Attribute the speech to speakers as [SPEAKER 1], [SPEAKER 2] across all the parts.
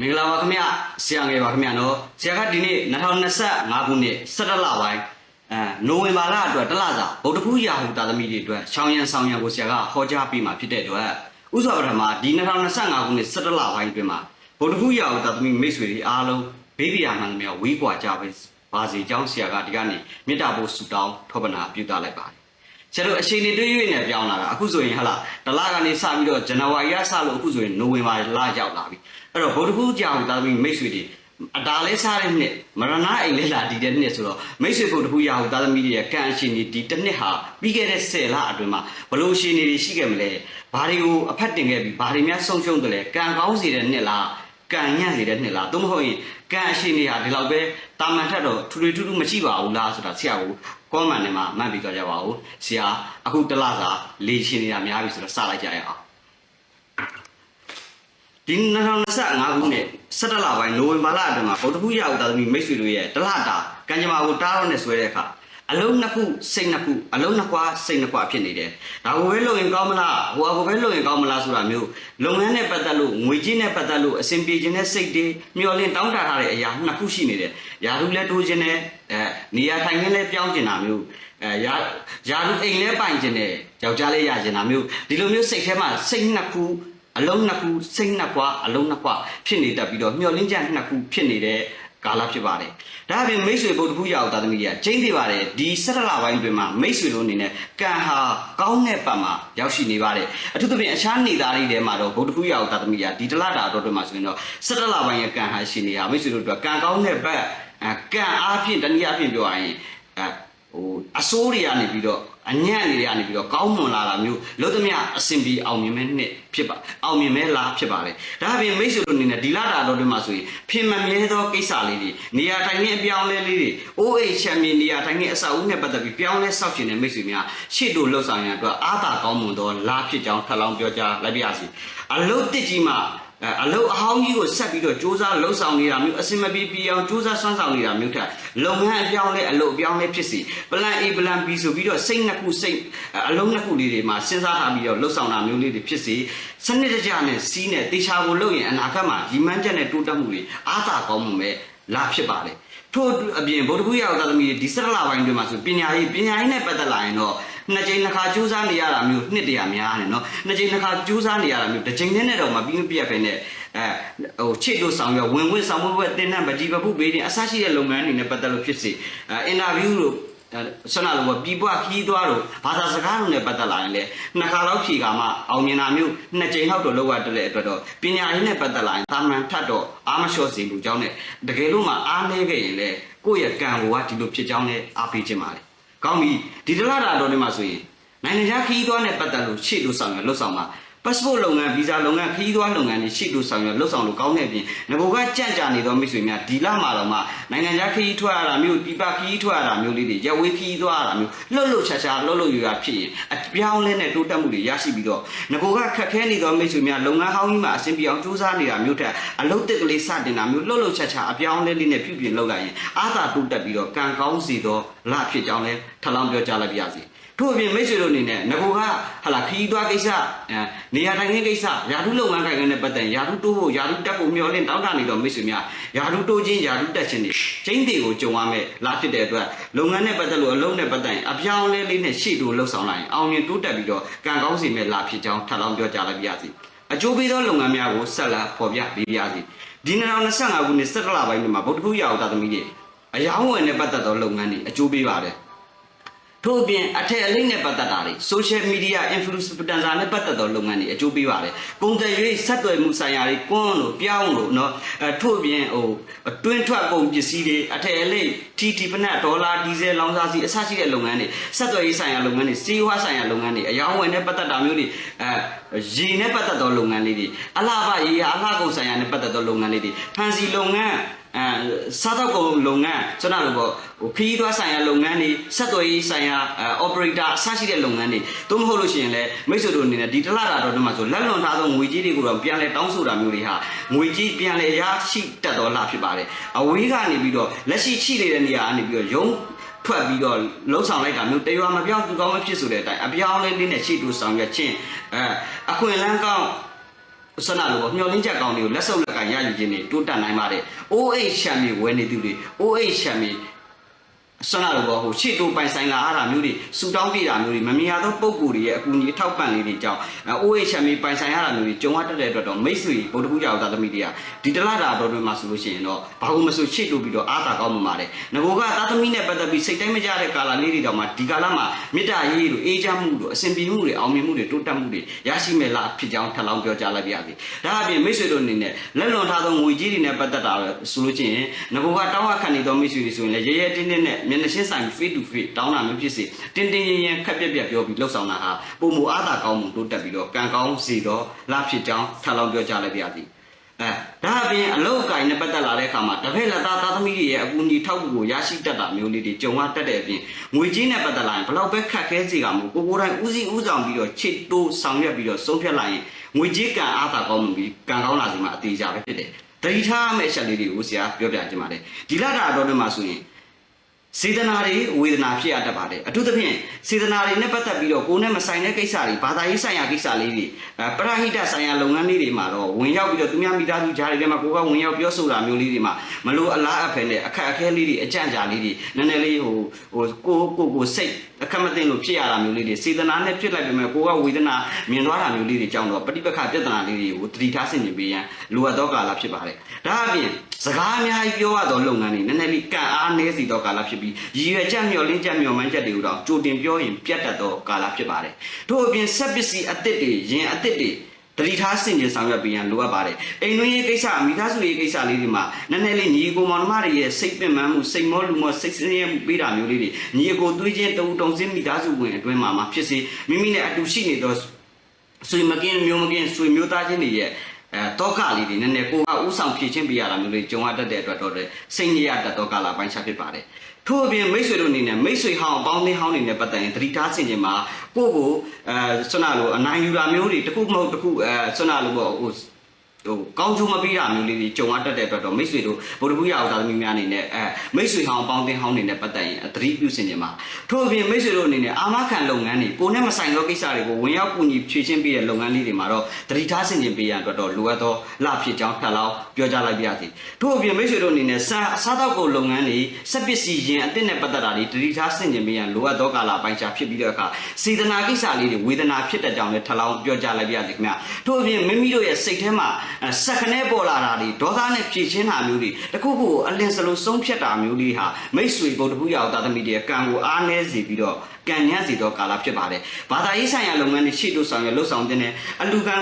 [SPEAKER 1] မင်္ဂလာပါခင်ဗျဆရာငယ်ပါခင်ဗျနော်ဆရာကဒီနေ့2025ခုနှစ်17လပိုင်းအဲနိုဝင်ဘာလအတွက်တစ်လစာဗုဒ္ဓဖူးရာဟုတာသမီတွေအတွက်ရှောင်းရန်ဆောင်ရန်ကိုဆရာကဟောကြားပေးမှာဖြစ်တဲ့အတွက်ဥစွာပထမဒီ2025ခုနှစ်17လပိုင်းအတွင်းမှာဗုဒ္ဓဖူးရာဟုတာသမီမိတ်ဆွေတွေအားလုံးဘေးပြာမှန်သမျှဝေးကွာကြပါပါစေကြောင်းဆရာကဒီကနေ့မေတ္တာပို့ဆုတောင်းထောပနာပြုသလိုက်ပါတယ် ဆရာတို့အချိန်တွေတွေး၍နဲ့ပြောင်းလာတာအခုဆိုရင်ဟလာတလကနေစပြီးတော့ဇန်နဝါရီကစလို့အခုဆိုရင်နိုဝင်ဘာလရောက်လာပြီအဲ့တော့ဗုဒ္ဓဖူးကြောင်တာသမီမိတ်ဆွေတွေအတားလဲစားတဲ့နှစ်မရဏအိမ်လဲလာတည်တဲ့နှစ်ဆိုတော့မိတ်ဆွေဗုဒ္ဓဖူးရာဟုတာသမီတွေရဲ့ကံအရှင်တွေဒီတစ်နှစ်ဟာပြီးခဲ့တဲ့10လအတွင်းမှာဘလို့ရှင်တွေရှိခဲ့မလဲဘာတွေကိုအဖက်တင်ခဲ့ပြီးဘာတွေများဆုံးရှုံးတယ်လဲကံကောင်းစေတဲ့နှစ်လား ကံညံ့စေတဲ့နှစ်လားသို့မဟုတ်ရင်ကံအရှင်တွေဟာဒီလောက်ပဲတာမန်ထက်တော့ထူထူထူးထူးမရှိပါဘူးလားဆိုတာဆရာကကောမန်ထဲမှာမှတ်ပြီးကြကြပါဦးဆရာအခုတစ်လစာလေရှင်နေတာများပြီဆိုတော့စလိုက်ကြရအောင်ဒီ2025ခုနှစ်17လပိုင်းနိုဝင်ဘာလအတွင်းမှာဗုဒ္ဓဘုရားဥဒသမီမိတ်ဆွေတို့ရဲ့တလတာကံကြမ္မာကိုတားတော့နဲ့ဆွဲတဲ့အခါ အလုံးနှစ်ခုစိတ်နှစ်ခုအလုံးနှစ်ခွာစိတ်နှစ်ခွာဖြစ်နေတယ်။ဒါကိုပဲလုပ်ရင်ကောင်းမလားဟိုအကိုပဲလုပ်ရင်ကောင်းမလားဆိုတာမျိုးလုပ်ငန်းနဲ့ပတ်သက်လို့ငွေကြေးနဲ့ပတ်သက်လို့အဆင်ပြေခြင်းနဲ့စိတ်တွေမျှော်လင့်တောင်းတထားတဲ့အရာနှစ်ခုရှိနေတယ်။ယာရုလည်းတိုးခြင်းနဲ့အဲနေရာထိုင်ခင်းလည်းပြောင်းကျင်တာမျိုးအဲယာယာရုအိမ်လည်းပိုင်ခြင်းနဲ့ယောက်ျားလေးရခြင်းတာမျိုးဒီလိုမျိုးစိတ်ထဲမှာစိတ်နှစ်ခုအလုံးနှစ်ခုစိတ်နှစ်ခွာအလုံးနှစ်ခွာဖြစ်နေတတ်ပြီးတော့မျောလင်းချက်နှစ်ခုဖြစ်နေတဲ့ ကာလဖြစ်ပါတယ်။ဒါအပြင်မိတ်ဆွေဗုဒ္ဓဖူးရအောင်သာသမီတွေကကျင်းသေးပါတယ်ဒီ17လပိုင်းတွင်မှာမိတ်ဆွေတို့အနေနဲ့ကံဟာကောင်းတဲ့ပတ်မှာရောက်ရှိနေပါတယ်။အထူးသဖြင့်အခြားနေသားတွေထဲမှာတော့ဗုဒ္ဓဖူးရအောင်သာသမီတွေကဒီတလတာတော့တွင်မှာဆိုရင်တော့17လပိုင်းရဲ့ကံဟာရှိနေတာမိတ်ဆွေတို့အတွက်ကံကောင်းတဲ့ပတ်အဲကံအားဖြင့်တနည်းအားဖြင့်ပြောရရင်အဲဟိုအစိုးတွေကနေပြီးတော့ အညံ့တွေကနေပြီးတော့ကောင်းမွန်လာတာမျိုးလို့သမျှအစဉ်ပြေအောင်မြင်မဲ့နှစ်ဖြစ်ပါအောင်မြင်မဲ့လားဖြစ်ပါလေဒါအပြင်မိတ်ဆွေတို့အနေနဲ့ဒီလာတာတော့ဒီမှာဆိုရင်ဖြစ်မမြဲသောကိစ္စလေးတွေနေရာတိုင်းနဲ့အပြောင်းလဲလေးတွေအိုးအိမ်ချမ်းမြေနေရာတိုင်းနဲ့အဆောက်အဦနဲ့ပတ်သက်ပြီးပြောင်းလဲဆောက်ရှင်တဲ့မိတ်ဆွေများရှေ့တို့လှုပ်ဆောင်ရန်အတွက်အားသာကောင်းမွန်သောလားဖြစ်ကြောင်းထပ်လောင်းပြောကြားလိုက်ပါရစေအလုတ်တစ်ကြီးမှာ အဲအလုတ်အဟောင်းကြီးကိုဆက်ပြီးတော့စူးစမ်းလှုပ်ဆောင်နေတာမျိုးအစင်မပြေပြေအောင်စူးစမ်းဆွမ်းဆောင်နေတာမျိုးထက်လုပ်ငန်းအပြောင်းလဲအလုတ်အပြောင်းလဲဖြစ်စီ plan A plan B ဆိုပြီးတော့စိတ်နှစ်ခုစိတ်အလုံးနှစ်ခုလေးတွေမှာစဉ်းစားထားပြီးတော့လှုပ်ဆောင်တာမျိုးလေးတွေဖြစ်စီစနစ်တကျနဲ့စီးနဲ့တေချာကိုလုပ်ရင်အနာဂတ်မှာရီမန်းချက်နဲ့တိုးတက်မှုတွေအားသာကောင်းမှုပဲလာဖြစ်ပါလေထို့အပြင်ဗုဒ္ဓဘုရားတော်သမီးတွေဒီစရလပိုင်းတွေမှာဆိုပညာရေးပညာရေးနဲ့ပတ်သက်လာရင်တော့ နှစ်ကြိမ်နှစ်ခါကြိုးစားနေရတာမျိုးနှစ်တရာများတယ်နော်နှစ်ကြိမ်နှစ်ခါကြိုးစားနေရတာမျိုးတစ်ကြိမ်နဲ့တော့မပြီးမပြတ်ပဲနဲ့အဲဟိုချစ်လို့ဆောင်ရဝင်ဝင်ဆောင်ဖို့ပဲတင်းနှံပကြီးပပုပေးနေအဆရှိတဲ့လုပ်ငန်းတွေနဲ့ပတ်သက်လို့ဖြစ်စီအဲအင်တာဗျူးလို့ဆန္ဒလိုပြီးပွားခီးသွားတော့ဘာသာစကားတွေနဲ့ပတ်သက်လာရင်လေနှစ်ခါတော့ဖြေကမှအောင်မြင်တာမျိုးနှစ်ကြိမ်လောက်တော့လောက်ရတဲ့အတွက်တော့ပညာရေးနဲ့ပတ်သက်လာရင်တာမန်ထတ်တော့အားမလျှော့စေဘူးကြောင်းနဲ့တကယ်လို့မှအားနည်းခဲ့ရင်လေကိုယ့်ရဲ့ကံဘဝဒီလိုဖြစ်ကြောင်းနဲ့အားပေးခြင်းပါလေ ကောင်းပြီဒီတလားတာတော့ဒီမှာဆိုရင်နိုင်ငံခြားခီးသွားနဲ့ပတ်သက်လို့ရှေ့လို့ဆောင်ရလှုပ်ဆောင်မှာ passport လုပ်ငန်း visa လုပ်ငန်းခရီးသွားလုပ်ငန်းတွေရှိလို့ဆောင်ရွက်လှုပ်ဆောင်လို့ကောင်းတဲ့အပြင်ငဘကကြန့်ကြာနေသောမိတ်ဆွေများဒီလမှာတော့မှနိုင်ငံခြားခရီးထွက်ရတာမျိုးပြပခရီးထွက်ရတာမျိုးလေးတွေရဝေးခရီးသွားရတာမျိုးလှုပ်လှုပ်ရှားရှားလှုပ်လှုပ်ရရဖြစ်ရင်အ ပြောင်းလဲနဲ့တိုးတက်မှုတွေရရှိပြီးတော့ငဘကခက်ခဲနေသောမိတ်ဆွေများလုပ်ငန်းဟောင်းကြီးမှာအဆင်ပြေအောင်ကြိုးစားနေတာမျိုးထက်အလုပ်တစ်ကလေးစတင်တာမျိုးလှုပ်လှုပ်ရှားရှားအပြောင်းလဲလေးနဲ့ပြုပြင်လုပ်လိုက်ရင်အာသာတိုးတက်ပြီးတော့ကံကောင်းစီသောလဖြစ်ကြောင်းလဲထပ်လောင်းပြောကြားလိုက်ပါရစေ ထို့အပြင်မိတ်ဆွေတို့အနေနဲ့ငကိုကဟလာခီးသွားကိစ္စအဲနေရာထိုင်ခင်းကိစ္စယာထုလုပ်ငန်းကိုင်ခင်းနဲ့ပတ်သက်ယာထုတိုးဖို့ယာထုတက်ဖို့မျှော်လင့်တောင်းတနေတော့မိတ်ဆွေများယာထုတိုးခြင်းယာထုတက်ခြင်းတွေချင်းတွေကိုကြုံရမယ်လားဖြစ်တဲ့အတွက်လုပ်ငန်းနဲ့ပတ်သက်လို့အလုံးနဲ့ပတ်သက်ရင်အပြောင်းလဲလေးနဲ့ရှေ့တိုးလှုပ်ဆောင်လိုက်ရင်အောင်မြင်တိုးတက်ပြီးတော့ကံကောင်းစီမဲ့လားဖြစ်ကြောင်းထပ်လောင်းပြောကြားလိုက်ပါရစေအကျိုးပေးသောလုပ်ငန်းများကိုဆက်လက်ဖော်ပြပေးပါရစေဒီ2025ခုနှစ်17လပိုင်းမှာဗုဒ္ဓဘုရားတော်သမီးတွေအယောင်းဝယ်နဲ့ပတ်သက်သောလုပ်ငန်းတွေအကျိုးပေးပါတယ် ထို့အပြင်အထက်အလိမ့်နဲ့ပတ်သက်တာတွေ social media influencer နဲ့ပတ်သက်သောလုပ်ငန်းတွေအကျိုးပေးပါတယ်။ကုန်တယ်၍ဆက်သွယ်မှုဆိုင်ရာတွေကွန်းလို့ပြောင်းလို့เนาะအဲထို့အပြင်ဟိုတွင်းထွက်ကုန်ပစ္စည်းတွေအထက်အလိမ့် TT ပနက်ဒေါ်လာဒီဇယ်လောင်စာဆီအစရှိတဲ့လုပ်ငန်းတွေဆက်သွယ်ရေးဆိုင်ရာလုပ်ငန်းတွေစီးပွားဆိုင်ရာလုပ်ငန်းတွေအယောင်းဝယ်နဲ့ပတ်သက်တာမျိုးတွေအဲရေနဲ့ပတ်သက်သောလုပ်ငန်းလေးတွေအလားပါရေအလားကုန်ဆိုင်ရာနဲ့ပတ်သက်သောလုပ်ငန်းလေးတွေဖန်စီလုပ်ငန်းအဲစားတော့ကုန်လုပ်ငန်းကျွန်တော်တို့ပေါ့ ဟိုခရီးသွားဆိုင်ရာလုပ်ငန်းတွေဆက်သွယ်ရေးဆိုင်ရာအဲ operator အစရှိတဲ့လုပ်ငန်းတွေသို့မဟုတ်လို့ရှိရင်လည်းမိတ်ဆွေတို့အနေနဲ့ဒီတလားတာတော့ဒီမှာဆိုလက်လွန်ထားသောငွေကြီးတွေကိုတော့ပြန်လဲတောင်းဆိုတာမျိုးတွေဟာငွေကြီးပြန်လဲရရှိတတ်တော်လာဖြစ်ပါတယ်အဝေးကနေပြီးတော့လက်ရှိရှိနေတဲ့နေရာကနေပြီးတော့ယုံထွက်ပြီးတော့လှုပ်ဆောင်လိုက်တာမျိုးတရွာမပြောင်းသူကောင်းမဖြစ်ဆိုတဲ့အတိုင်းအပြောင်းလဲလေးနဲ့ရှိတူဆောင်ရွက်ခြင်းအဲအခွင့်အလန်းကောင်းဆန္ဒလိုပေါ့မျောလင်းချက်ကောင်းတွေကိုလက်ဆုပ်လက်ကရယူခြင်းတွေတိုးတက်နိုင်ပါတယ် OH ချမ်းမြေဝယ်နေသူတွေ OH ချမ်းမြေ ဆန္ဒလိုပေါ့ဟိုရှေ့တိုးပိုင်ဆိုင်လာအားတာမျိုးတွေစူတောင်းပြတာမျိုးတွေမမြင်ရသောပုံကိုယ်တွေရဲ့အကူအညီအထောက်ပံ့လေးတွေကြောင့် OH ချမ်းမြေပိုင်ဆိုင်ရတာမျိုးတွေကြုံရတတ်တဲ့အတွက်တော့မိတ်ဆွေဗုဒ္ဓဘုရားသာသမီတွေကဒီတလတာတော်တွင်မှာဆိုလို့ရှိရင်တော့ဘာလို့မဆိုရှေ့တိုးပြီးတော့အားသာကောင်းမှပါတယ်ငကိုကသာသမီနဲ့ပတ်သက်ပြီးစိတ်တိုင်းမကြတဲ့ကာလလေးတွေတောင်မှဒီကာလမှာမေတ္တာရေးတို့အေးချမ်းမှုတို့အစဉ်ပြေမှုတွေအောင်မြင်မှုတွေတိုးတက်မှုတွေရရှိမဲ့လားဖြစ်ကြောင်းထပ်လောင်းပြောကြားလိုက်ပါရစေ။ဒါအပြင်မိတ်ဆွေတို့အနေနဲ့လက်လွန်ထားသောငွေကြီးတွေနဲ့ပတ်သက်တာဆိုလို့ချင်းငကိုကတောင်းအခတ်နေသောမိတ်ဆွေတွေဆိုရင်လည်းရဲရဲတင်းတင်းနဲ့မျက်နှာချင်းဆိုင် face to face တောင်းတာမျိုးဖြစ်စေတင်းတင်းရင်ရင်ခက်ပြက်ပြက်ပြောပြီးလှုပ်ဆောင်တာဟာပုံမူအားသာကောင်းမှုတိုးတက်ပြီးတော့ကံကောင်းစီတော့လားဖြစ်ကြောင်းထပ်လောင်းပြောကြားလိုက်ပါရစေ။အဲဒါအပြင်အလုတ်အကင်နဲ့ပတ်သက်လာတဲ့အခါမှာတစ်ဖက်လက်သားသားသမီးတွေရဲ့အကူအညီထောက်ကူကိုရရှိတတ်တာမျိုးလေးတွေကြုံရတတ်တဲ့အပြင်ငွေကြီးနဲ့ပတ်သက်လာရင်ဘလောက်ပဲခက်ခဲစေကမို့ကိုကိုယ်တိုင်ဦးစီးဦးဆောင်ပြီးတော့ချစ်တိုးဆောင်ရွက်ပြီးတော့ဆုံးဖြတ်လိုက်ရင်ငွေကြီးကံအားသာကောင်းမှုပြီးကံကောင်းလာစီမှာအသေးချာပဲဖြစ်တယ်။တတိထားမဲ့အချက်လေးတွေကိုဆရာပြောပြချင်ပါတယ်။ဒီလတာတော်တွေမှာဆိုရင် စေတနာတွေဝေဒနာဖြစ်ရတတ်ပါတယ်အထူးသဖြင့်စေတနာတွေနဲ့ပတ်သက်ပြီးတော့ကိုယ်နဲ့မဆိုင်တဲ့ကိစ္စတွေဘာသာရေးဆိုင်ရာကိစ္စလေးတွေအဲပရဟိတဆိုင်ရာလုပ်ငန်းလေးတွေမှာတော့ဝင်ရောက်ပြီးတော့သူများမိသားစုကြားတွေထဲမှာကိုကဝင်ရောက်ပြောဆိုတာမျိုးလေးတွေမှာမလို့အလားအဖယ်နဲ့အခက်အခဲလေးတွေအကြံ့ကြာလေးတွေနည်းနည်းလေးဟိုဟိုကိုကိုကိုစိတ် အခက်မသိလို့ဖြစ်ရတာမျိုးလေးတွေစေတနာနဲ့ဖြစ်လိုက်ပေမဲ့ကိုကဝေဒနာမြင်သွားတာမျိုးလေးတွေကြောင့်တော့ပฏิပက္ခပြဿနာလေးတွေကိုတတိထားဆင်ခြင်ပေးရန်လိုအပ်သောကာလဖြစ်ပါတယ်ဒါအပြင်စကားအများကြီးပြောရသောလုပ်ငန်းတွေနည်းနည်းလေးကန့်အားနည်းစီသောကာလဖြစ်ပြီးရည်ရွယ်ချက်မျှော်လင့်ချက်မျှော်မှန်းချက်တွေကိုတော့ကြိုတင်ပြောရင်ပြတ်တတ်သောကာလဖြစ်ပါတယ်ထို့အပြင်ဆက်ပစ္စည်းအသစ်တွေရင်အသစ်တွေ တတိထားဆင်ခြင်ဆောင်ရွက်ပေးရန်လိုအပ်ပါတယ်အိမ်တွင်းရေးကိစ္စမိသားစုရေးကိစ္စလေးတွေမှာနည်းနည်းလေးညီကိုမောင်နှမတွေရဲ့စိတ်ပင်ပန်းမှုစိတ်မောလူမောစိတ်ဆင်းရဲမှုပေးတာမျိုးလေးတွေညီကိုသွေးချင်းတုံတုံစင်းမိသားစုဝင်အတွင်းမှာမှဖြစ်စေမိမိနဲ့အတူရှိနေသောဆွေမကင်းမျိုးမကင်းဆွေမျိုးသားချင်းတွေရဲ့အဲတောကလေးတွေနည်းနည်းကိုကဥဆောင်ဖြည့်ချင်းပေးရတာမျိုးလေးကြုံရတတ်တဲ့အတွက်တော့လေစိတ်ညစ်ရတတ်သောကာလပိုင်းခြားဖြစ်ပါတယ် ထို့အပြင်မိတ်ဆွေတို့အနေနဲ့မိတ်ဆွေဟောင်းအပေါင်းအသင်းဟောင်းတွေနဲ့ပတ်သက်ရင်သတိထားဆင်ခြင်မှာကိုယ့်ကိုအဲဆွမ်းနာလိုအနိုင်ယူတာမျိုးတွေတစ်ခုမဟုတ်တစ်ခုအဲဆွမ်းနာလိုပေါ့ဟို ဟိုကောင်းကျိုးမပေးတာမျိုးလေးတွေကြုံရတတ်တဲ့အတွက်တော့မိတ်ဆွေတို့ဗုဒ္ဓဘုရားအောင်သားသမီးများအနေနဲ့အဲမိတ်ဆွေဟောင်းအပေါင်းအသင်းဟောင်းတွေနဲ့ပတ်သက်ရင်သတိပြုဆင်ခြင်မှာထို့အပြင်မိတ်ဆွေတို့အနေနဲ့အာမခံလုပ်ငန်းတွေကိုယ်နဲ့မဆိုင်သောကိစ္စတွေကိုဝင်ရောက်ကူညီဖြည့်ချင်းပေးတဲ့လုပ်ငန်းလေးတွေမှာတော့သတိထားဆင်ခြင်ပေးရန်အတွက်တော့လိုအပ်သောလဖြစ်ကြောင်းထပ်လောင်းပြောကြားလိုက်ပါရစေထို့အပြင်မိတ်ဆွေတို့အနေနဲ့စာအစားတောက်ကုန်လုပ်ငန်းတွေစက်ပစ္စည်းရင်အသစ်နဲ့ပတ်သက်တာတွေသတိထားဆင်ခြင်ပေးရန်လိုအပ်သောကာလပိုင်းခြားဖြစ်ပြီးတဲ့အခါစေတနာကိစ္စလေးတွေဝေဒနာဖြစ်တဲ့ကြောင့်လည်းထပ်လောင်းပြောကြားလိုက်ပါရစေခင်ဗျာထို့အပြင်မိမိတို့ရဲ့စိတ်ထဲမှာ စက်ခနဲပေါ်လာတာတွေဒေါသနဲ့ဖြည့်ချင်းတာမျိုးတွေတခုခုအလင်းစလုံးဆုံးဖြတ်တာမျိုးလေးဟာမိတ်ဆွေဗုဒ္ဓဘုရားသားသမီးတွေကံကိုအားနည်းစေပြီးတော့ကံညံ့စီတော့ကာလဖြစ်ပါတယ်။ဘာသာရေးဆိုင်ရာလုပ်ငန်းတွေရှေ့တို့ဆောင်ရွက်လှုပ်ဆောင်တင်တဲ့အလူကံ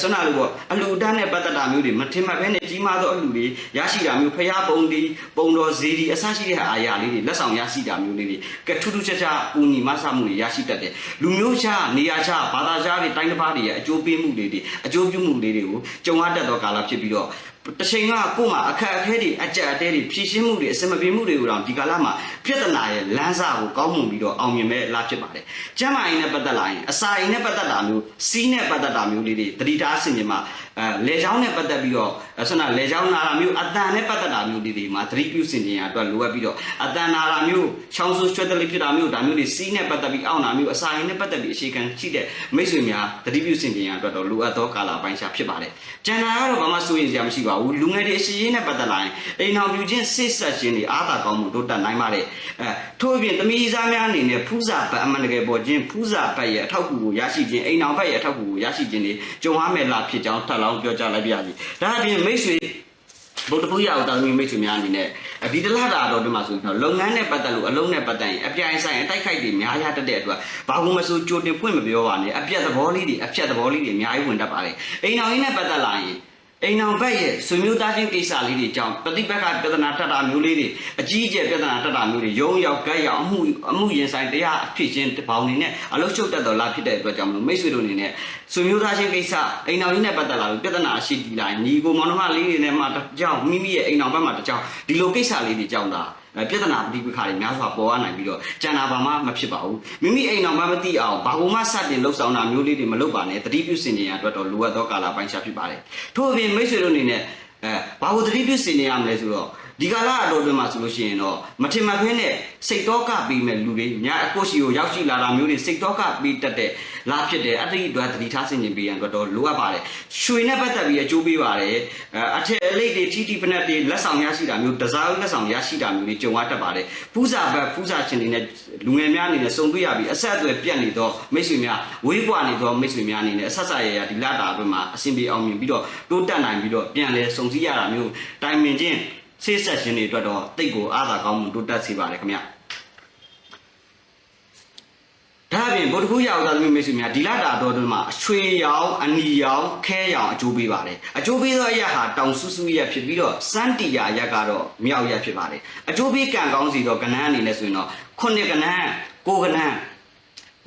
[SPEAKER 1] ဆွမ်းနာလို့ပေါ့အလူတန်းနဲ့ပတ်သက်တာမျိုးတွေမထင်မှတ်ဘဲနဲ့ကြီးမားသောအလူတွေရရှိတာမျိုးဖျားပုံဒီပုံတော်ဇေဒီအစရှိတဲ့အာရာလေးတွေလက်ဆောင်ရရှိတာမျိုးလေးတွေကထူးထူးခြားခြားဦးညီမဆမှုတွေရရှိတတ်တယ်။လူမျိုးခြားနေရာခြားဘာသာခြားတွေတိုင်းတစ်ပါးတွေရဲ့အကျိုးပေးမှုတွေတွေအကျိုးပြုမှုလေးတွေကိုကြုံရတတ်သောကာလဖြစ်ပြီးတော့ တစ်ချိန်ကကို့မှာအခက်အခဲတွေအကြက်အတဲတွေဖြည့်ရှင်းမှုတွေအစမပြေမှုတွေကိုတော့ဒီကာလမှာပြဿနာရဲ့လမ်းစာကိုကောင်းမွန်ပြီးတော့အောင်မြင်မဲ့လာဖြစ်ပါတယ်။ကျမ်းမာရေးနဲ့ပတ်သက်လာရင်အစာရင်နဲ့ပတ်သက်တာမျိုးစီးနဲ့ပတ်သက်တာမျိုးလေးတွေတတိထားဆင်ခြင်မှာအဲလေချောင်းနဲ့ပတ်သက်ပြီးတော့ ဆန္ဒလေချောင်းနာတာမျိုးအတန်နဲ့ပတ်သက်တာမျိုးလေးတွေမှာသတိပြုဆင်ခြင်ရအတွက်လိုအပ်ပြီးတော့အတန်နာတာမျိုးချောင်းဆူရွှဲတလေးဖြစ်တာမျိုးဒါမျိုးတွေစီးနဲ့ပတ်သက်ပြီးအောင့်တာမျိုးအစာရင်နဲ့ပတ်သက်ပြီးအခြေခံရှိတဲ့မိတ်ဆွေများသတိပြုဆင်ခြင်ရအတွက်တော့လိုအပ်သောကာလပိုင်းခြားဖြစ်ပါတယ်။ကျန်တာကတော့ဘာမှစိုးရင်စရာမရှိပါဘူး။လူငယ်တွေအရှိရေးနဲ့ပတ်သက်လာရင်အိမ်အောင်ပြူချင်းစိတ်ဆက်ခြင်းတွေအားသာကောင်းမှုတို့တက်နိုင်ပါတယ်။အဲထို့အပြင်သမီးစားများအနေနဲ့ဖူးစာဘတ်အမှန်တကယ်ပေါ်ခြင်းဖူးစာဘတ်ရဲ့အထောက်အကူကိုရရှိခြင်းအိမ်အောင်ဘတ်ရဲ့အထောက်အကူကိုရရှိခြင်းတွေကြုံရမယ်လားဖြစ်ကြောင်းထပ်လောင်းပြောကြားလိုက်ပါရစေ။ဒါအပြင်မိတ်ဆွေဗုဒ္ဓဘုရားအောင်တော်မီမိတ်ဆွေများအနေနဲ့ဒီတလတာတော်ဒီမှာဆိုရင်တော့လုပ်ငန်းနဲ့ပတ်သက်လို့အလုံးနဲ့ပတ်သက်ရင်အပြိုင်ဆိုင်အတိုက်ခိုက်တွေများရတတ်တဲ့အတွက်ဘာလို့မဆိုကြိုတင်ဖွင့်မပြောပါနဲ့အပြက်သဘောလေးတွေအဖြက်သဘောလေးတွေအများကြီးဝင်တတ်ပါတယ်အိမ်အောင်ကြီးနဲ့ပတ်သက်လာရင် အိမ်အောင်ဘက်ရဲ့ဆွေမျိုးသားချင်းကိစ္စလေးတွေကြောင့်ပฏิပတ်ကပြဿနာတက်တာမျိုးလေးတွေအကြီးအကျယ်ပြဿနာတက်တာမျိုးတွေရုံရောက်ကြက်ရောက်အမှုအမှုရင်ဆိုင်တရားအဖြစ်ချင်းဘောင်နေနဲ့အလုချုပ်တက်တော်လာဖြစ်တဲ့အတွက်ကြောင့်မလို့မိတ်ဆွေတို့အနေနဲ့ဆွေမျိုးသားချင်းကိစ္စအိမ်အောင်ကြီးနဲ့ပတ်သက်လာလို့ပြဿနာအရှိတီလာညီကိုမောင်နှမလေးတွေနဲ့မှတကြောင်မိမိရဲ့အိမ်အောင်ဘက်မှာတကြောင်ဒီလိုကိစ္စလေးတွေကြောင့်ဒါ ပြဿနာပဋိပက္ခတွေများစွာပေါ်ရနိုင်ပြီးတော့ကျန်တာဘာမှမဖြစ်ပါဘူးမိမိအိမ်အောင်မှမသိအောင်ဘာလို့မှစတင်လှုပ်ဆောင်တာမျိုးလေးတွေမလုပ်ပါနဲ့တတိပြုစင်ကြင်ရအတွက်တော့လိုအပ်သောကာလပိုင်းခြားဖြစ်ပါတယ်ထို့အပြင်မိတ်ဆွေတို့အနေနဲ့အဲဘာလို့တတိပြုစင်ကြင်ရမလဲဆိုတော့ ဒီကာလအတော်အတွင်းမှာဆိုလို့ရှိရင်တော့မထင်မှတ်ဖဲနဲ့စိတ်တော့ကပြီးမဲ့လူတွေညာအကိုရှိကိုရောက်ရှိလာတာမျိုးတွေစိတ်တော့ကပြီးတက်တဲ့လာဖြစ်တယ်အတ္တိအတွက်တတိထားဆင်ခြင်ပေးရန်အတွက်တော့လိုအပ်ပါတယ်ရွှေနဲ့ပတ်သက်ပြီးအကျိုးပေးပါတယ်အဲအထက်အလိတ်တွေထီထီဖနက်တွေလက်ဆောင်ရရှိတာမျိုးတစားလက်ဆောင်ရရှိတာမျိုးတွေကြုံရတတ်ပါတယ်ပူဇာဘတ်ပူဇာရှင်တွေနဲ့လူငယ်များအနေနဲ့စုံတွေ့ရပြီးအဆက်အသွယ်ပြတ်နေတော့မိတ်ဆွေများဝေးကွာနေတော့မိတ်ဆွေများအနေနဲ့အဆက်ဆက်ရရဒီလာတာအတွင်းမှာအဆင်ပြေအောင်မြင်ပြီးတော့တိုးတက်နိုင်ပြီးတော့ပြန်လဲစုံစည်းရတာမျိုးတိုင်ပင်ချင်း ဆေးဆက်ရှင်တွေအတွက်တော့တိတ်ကိုအားသာကောင်းမှုတိုးတက်စေပါတယ်ခင်ဗျဒါအပြင်ဗုဒ္ဓခုရောက်သားသမီးမိတ်ဆွေများဒီလတာတော်တို့မှာအချွေရောင်အနီရောင်ခဲရောင်အကျိုးပေးပါတယ်အကျိုးပေးသောအရက်ဟာတောင်ဆူဆူရက်ဖြစ်ပြီးတော့စန်းတီယာရက်ကတော့မြောက်ရက်ဖြစ်ပါတယ်အကျိုးပေးကံကောင်းစီတော့ကဏ္ဍအနေနဲ့ဆိုရင်တော့ခုနှစ်ကဏ္ဍကိုကဏ္ဍ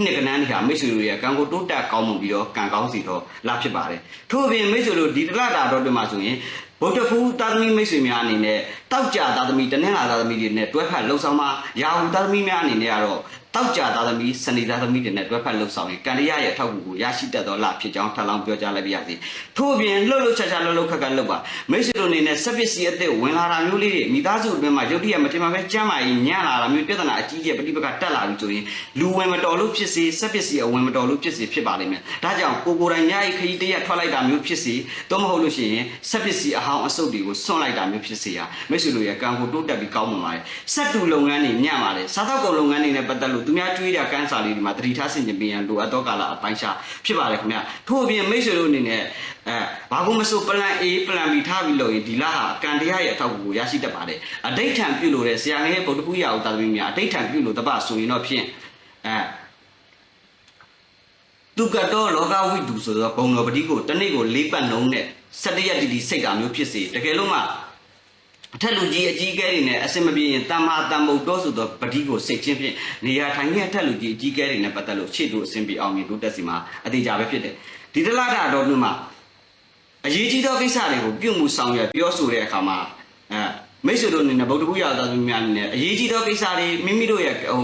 [SPEAKER 1] နှစ်ကဏ္ဍတွေဟာမိတ်ဆွေတို့ရဲ့ကံကိုတိုးတက်ကောင်းမှုပြီးတော့ကံကောင်းစီတော့လာဖြစ်ပါတယ်ထို့အပြင်မိတ်ဆွေတို့ဒီတလတာတော်တို့မှာဆိုရင် ဗုဒ္ဓဖူးသာသမီမိတ်ဆွေများအနေနဲ့တောက်ကြသာသမီတနင်္လာသာသမီတွေနဲ့တွဲဖက်လှုပ်ဆောင်မှာရာဟုသာသမီများအနေနဲ့ကတော့ တောက်ကြသာသမီစနေသာသမီတွေနဲ့တွဲဖက်လှုပ်ဆောင်ရင်ကံရရဲ့အထောက်အကူကိုရရှိတတ်သောလဖြစ်ကြောင်းထပ်လောင်းပြောကြားလိုက်ပါရစေထို့အပြင်လှုပ်လှုပ်ချာချာလှုပ်လှုပ်ခက်ခက်လှုပ်ပါမိတ်ဆွေတို့အနေနဲ့စက်ပစ္စည်းအသစ်ဝင်လာတာမျိုးလေးတွေမိသားစုအတွင်းမှာရုတ်တရက်မတင်မှာပဲကြမ်းမာရင်ညံ့လာတာမျိုးပြဿနာအကြီးကျယ်ပဋိပက္ခတက်လာပြီဆိုရင်လူဝင်မတော်လို့ဖြစ်စေစက်ပစ္စည်းအဝင်မတော်လို့ဖြစ်စေဖြစ်ပါလိမ့်မယ်ဒါကြောင့်ကိုကိုယ်တိုင်ညအိခရီးတရက်ထွက်လိုက်တာမျိုးဖြစ်စေတော့မဟုတ်လို့ရှိရင်စက်ပစ္စည်းအဟောင်းအဆုပ်တွေကိုစွန့်လိုက်တာမျိုးဖြစ်စေရမိတ်ဆွေတို့ရဲ့ကံကိုတိုးတက်ပြီးကောင်းမှာပါတယ်စက်တူလုပ်ငန်းတွေညံ့ပါတယ်စားသောက်ကုန်လုပ်ငန်းတွေနဲ့ပတ်သက်လို့သူများကြွေးတဲ့ကန်းစာလေးတွေမှာတတိထားဆင်ခြင်ပေးရန်လိုအပ်သောကာလအပိုင်းခြားဖြစ်ပါတယ်ခင်ဗျထို့အပြင်မိတ်ဆွေတို့အနေနဲ့အဲဘာကုန်မဆို plan A plan B ထားပြီးလို့ရင်ဒီလဟာကံတရားရဲ့အထောက်အကူကိုရရှိတတ်ပါတယ်အဋိဋ္ဌံပြုလို့တဲ့ဆရာငယ်ရဲ့ဗုဒ္ဓဘုရားကိုတာသမီးများအဋိဋ္ဌံပြုလို့တပဆိုရင်တော့ဖြင့်အဲသူကတော့လောကဝိတုဆိုတော့ဘုံတော်ပတိကိုတနေ့ကို၄ပတ်နှုံးနဲ့၁၇ရက်တီတီစိတ်တာမျိုးဖြစ်စေတကယ်လို့မှ အထက်လူကြီးအကြီးအကဲတွေနဲ့အစင်မပြေရင်တမ္မာတမ္မုတ်တော်ဆိုတော့ပတိကိုစိတ်ချင်းဖြင့်နေရာထိုင်ခဲ့အထက်လူကြီးအကြီးအကဲတွေနဲ့ပတ်သက်လို့ရှေ့တို့အစင်ပြေအောင်မြင်တို့တက်စီမှာအသေးကြပဲဖြစ်တယ်ဒီတလားတာတော်တို့မှာအရေးကြီးသောကိစ္စတွေကိုပြုမှုဆောင်ရွက်ပြောဆိုတဲ့အခါမှာအဲမိတ်ဆွေတို့အနေနဲ့ဗုဒ္ဓဘုရားသာသမီများအနေနဲ့အရေးကြီးသောကိစ္စတွေမိမိတို့ရဲ့ဟို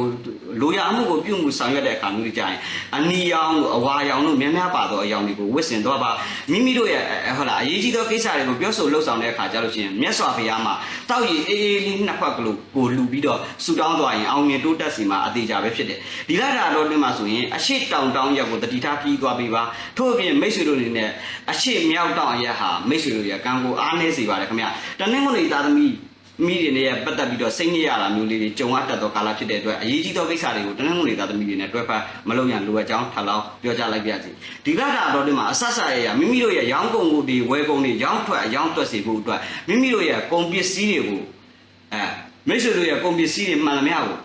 [SPEAKER 1] လိုရာအမှုကိုပြုမှုဆောင်ရွက်တဲ့အခါမျိုးကြရင်အနီရောင်အဝါရောင်တို့များများပါသောအရောင်တွေကိုဝစ်စင်တော့ပါမိမိတို့ရဲ့ဟုတ်လားအရေးကြီးသောကိစ္စတွေကိုပြောဆိုလှုပ်ဆောင်တဲ့အခါကျလို့ရှိရင်မြတ်စွာဘုရားမှာတောက်ရည်အေးအေးလေးနှစ်ခွက်ကလေးကိုလူပြီးတော့ဆူတောင်းသွားရင်အောင်မြင်တိုးတက်စီမှာအသေးကြပဲဖြစ်တယ်ဒီလာတာတော့တွင်မှာဆိုရင်အရှိတောင်တောင်ရက်ကိုတတိထားပြီးသွားပြီးပါထို့အပြင်မိတ်ဆွေတို့အနေနဲ့အရှိမြောက်တောင်ရက်ဟာမိတ်ဆွေတို့ရဲ့ကံကိုအားနည်းစေပါတယ်ခင်ဗျတနင်္ဂနွေသားသမီး မိတွေနဲ့ပတ်သက်ပြီးတော့စိတ်ညစ်ရတာမျိုးလေးတွေကြုံရတတ်သောကာလဖြစ်တဲ့အတွက်အရေးကြီးသောကိစ္စတွေကိုတနင်္ဂနွေသားသမီးတွေနဲ့တွဲဖက်မလုပ်ရန်လိုအပ်ကြောင်းထပ်လောင်းပြောကြားလိုက်ပါရစေဒီကတာတော်တွေမှာအဆက်ဆက်ရရမိမိတို့ရဲ့ရောင်းကုန်ကိုဒီဝယ်ကုန်တွေရောင်းထွက်ရောင်းတွက်စေဖို့အတွက်မိမိတို့ရဲ့ကုန်ပစ္စည်းတွေကိုအဲမိတ်ဆွေတို့ရဲ့ကုန်ပစ္စည်းတွေမှန်သမျှကို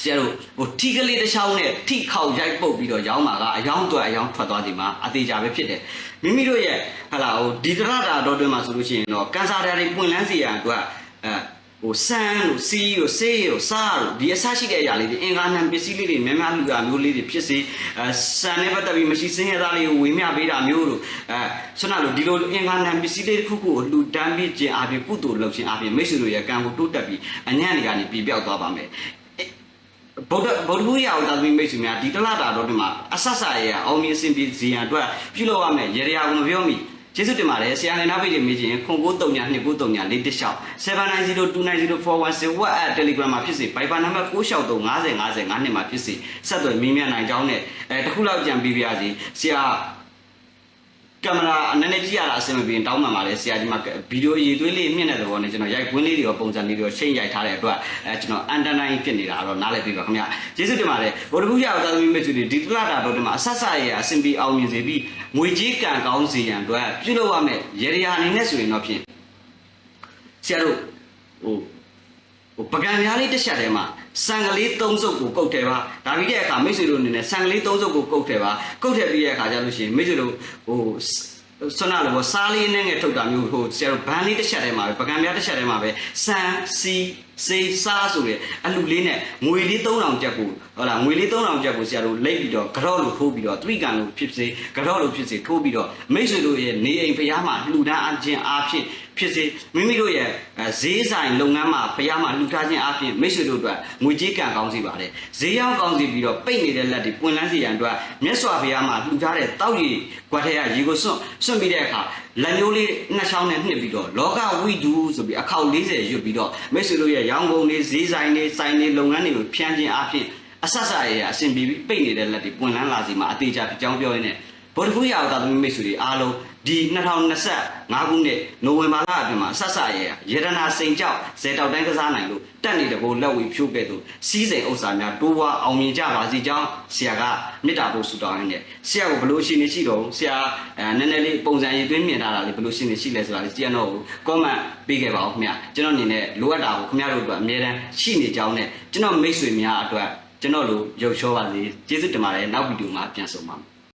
[SPEAKER 1] ဆရာတို့ဟိုထီကလေးတစ်ချောင်းနဲ့ထိခေါက်ရိုက်ပုတ်ပြီးတော့ရောင်းမှာကအယောင်းတွက်အယောင်းထွက်သွားဒီမှာအသေးကြပဲဖြစ်တယ်မိမိတို့ရဲ့ဟလာဟိုဒီကရတာတော်တွေမှာဆိုလို့ရှိရင်တော့ကန်ဆာဓာတ်တွေပွင့်လန်းစေရန်အတွက် အဲဟိုဆန်းတို့စီးတို့ဆေးတို့စားတို့ဒီအစရှိတဲ့အရာလေးတွေအင်္ဂါနံပစ္စည်းလေးတွေများများလူတာမျိုးလေးတွေဖြစ်စေအဲဆန်နဲ့ပတ်သက်ပြီးမရှိစင်းရသားလေးကိုဝေမျှပေးတာမျိုးတို့အဲဆွမ်းနာလို့ဒီလိုအင်္ဂါနံပစ္စည်းလေးတစ်ခုခုကိုလှူဒန်းပြီးခြင်းအပြင်ကုသိုလ်လုပ်ခြင်းအပြင်မိတ်ဆွေတို့ရဲ့ကံကိုတိုးတက်ပြီးအညံ့တွေကနေပြပြောက်သွားပါမယ်ဗုဒ္ဓဗုဒ္ဓဘုရားအောင်သာသမီမိတ်ဆွေများဒီတလတာတော့ဒီမှာအဆက်ဆက်ရအောင်မြင်စင်ပြီးဇီယံအတွက်ပြုလုပ်ရမယ်ရေရာကိုမပြောမိ ကျေးဇူးတင်ပါတယ်ဆရာနေနာပိတ်တွေမေးချင်ခွန်ကိုတုံညာနှစ်ကိုတုံညာလေးတစ်လျှောက်79029041 WhatsApp Telegram မှာဖြစ်စေ Viber နံပါတ်963 50 50 9နှစ်မှာဖြစ်စေဆက်သွယ်မင်းမြတ်နိုင်ကြောင်းနဲ့အဲတခုလောက်ကြံပေးပါရစေဆရာ ကင်မရာအနေနဲ့ကြည့်ရတာအဆင်မပြေတောင်းပန်ပါလေဆရာကြီးမဗီဒီယိုရည်သွေးလေးမြင့်တဲ့သဘောနဲ့ကျွန်တော်ရိုက်ကွင်းလေးတွေရောပုံစံလေးတွေရောချိန်ရိုက်ထားတဲ့အတွက်အဲကျွန်တော်အန်တနိုင်ဖြစ်နေတာတော့နားလည်ပြီပါခင်ဗျာကျေးဇူးတင်ပါတယ်ဗုဒ္ဓဘုရားသာသမီမိတ်ဆွေတွေဒီတလတာတော့ဒီမှာအဆက်ဆက်ရအဆင်ပြေအောင်မြင်စေပြီးငွေကြေးကံကောင်းစေရန်အတွက်ပြုလုပ်ရမယ်ရေရာအနေနဲ့ဆိုရင်တော့ဖြင့်ဆရာတို့ဟိုဟို ပကံများလေးတစ်ချက်တည်းမှာစံကလေး၃စုပ်ကိုကုတ်တယ်ပါဒါပြီးတဲ့အခါမိတ်ဆွေတို့အနေနဲ့စံကလေး၃စုပ်ကိုကုတ်တယ်ပါကုတ်တယ်ပြီးတဲ့အခါကျလို့ရှိရင်မိတ်ဆွေတို့ဟိုဆွမ်းနာလို့စားလေးနဲ့ငယ်ထုတ်တာမျိုးဟိုဆရာတို့ဘန်းလေးတစ်ချက်တည်းမှာပဲပကံများတစ်ချက်တည်းမှာပဲစံစီစေးစားဆိုတဲ့အလူလေးနဲ့ငွေလေး3000ကျပ်ကိုဟုတ်လားငွေလေး3000ကျပ်ကိုဆရာတို့လိတ်ပြီးတော့ကြော့လို့ထိုးပြီးတော့သတိကံလို့ဖြစ်စေကြော့လို့ဖြစ်စေထိုးပြီးတော့မိတ်ဆွေတို့ရဲ့နေအိမ်ဖျားမှာလှူဒန်းအခြင်းအားဖြင့်ဖြစ်စေမိမိတို့ရဲ့ဈေးဆိုင်လုပ်ငန်းမှာဖျားမှာလှူထားခြင်းအားဖြင့်မိတ်ဆွေတို့အတွက်ငွေကြေးကံကောင်းစေပါတယ်ဈေးရောက်ကောင်းစေပြီးတော့ပိတ်နေတဲ့လက်တွေပွင့်လန်းစေရန်အတွက်မြတ်စွာဘုရားမှာလှူထားတဲ့တောက်ရည်ကွက်ထဲကရေကိုစွန့်စွန့်ပြီးတဲ့အခါ လက်မျိုးလေးနှစ်ချောင်းနဲ့နှစ်ပြီးတော့လောကဝိဒူဆိုပြီးအခောက်40ရွတ်ပြီးတော့မိတ်ဆွေတို့ရဲ့ရောင်းကုန်တွေဈေးဆိုင်တွေစိုင်တွေလုပ်ငန်းတွေကိုဖြန့်ခြင်းအပြင်အဆက်ဆက်ရရအဆင်ပြေပြီးပိတ်နေတဲ့လက်တွေပွင့်လန်းလာစီမှာအသေးချာဖြစ်ကြောင်းပြောရင်းနဲ့ ဗုဒ္ဓဘူးရအောင်သာသမီမိတ်ဆွေတွေအားလုံးဒီ2025ခုနှစ်နိုဝင်ဘာလအတွင်းမှာဆက်ဆက်ရရရတနာစိန်ကြောက်ဇေတောက်တိုင်းကစားနိုင်လို့တက်နေတဲ့ဘိုးလက်ဝေဖြိုးခဲ့သူစီးစိန်ဥစ္စာများတိုးပွားအောင်မြင်ကြပါစေကြောင်းဆရာကမေတ္တာပို့ဆုတောင်းရင်းနဲ့ဆရာကိုဘလို့ရှိနေရှိတော့ဆရာအဲနည်းနည်းလေးပုံစံရည်သွင်းမြင်ထားတာလေးဘလို့ရှိနေရှိလဲဆိုတာလေးကြည့်ရတော့ကောမန့်ပေးခဲ့ပါဦးခင်ဗျကျွန်တော်အနေနဲ့လိုအပ်တာကိုခင်ဗျားတို့အတွက်အမြဲတမ်းရှိနေကြောင်းနဲ့ကျွန်တော်မိတ်ဆွေများအတွက်ကျွန်တော်လိုရုပ်ချောပါစေကျေးဇူးတင်ပါတယ်နောက်ဗီဒီယိုမှာပြန်ဆုံပါမယ်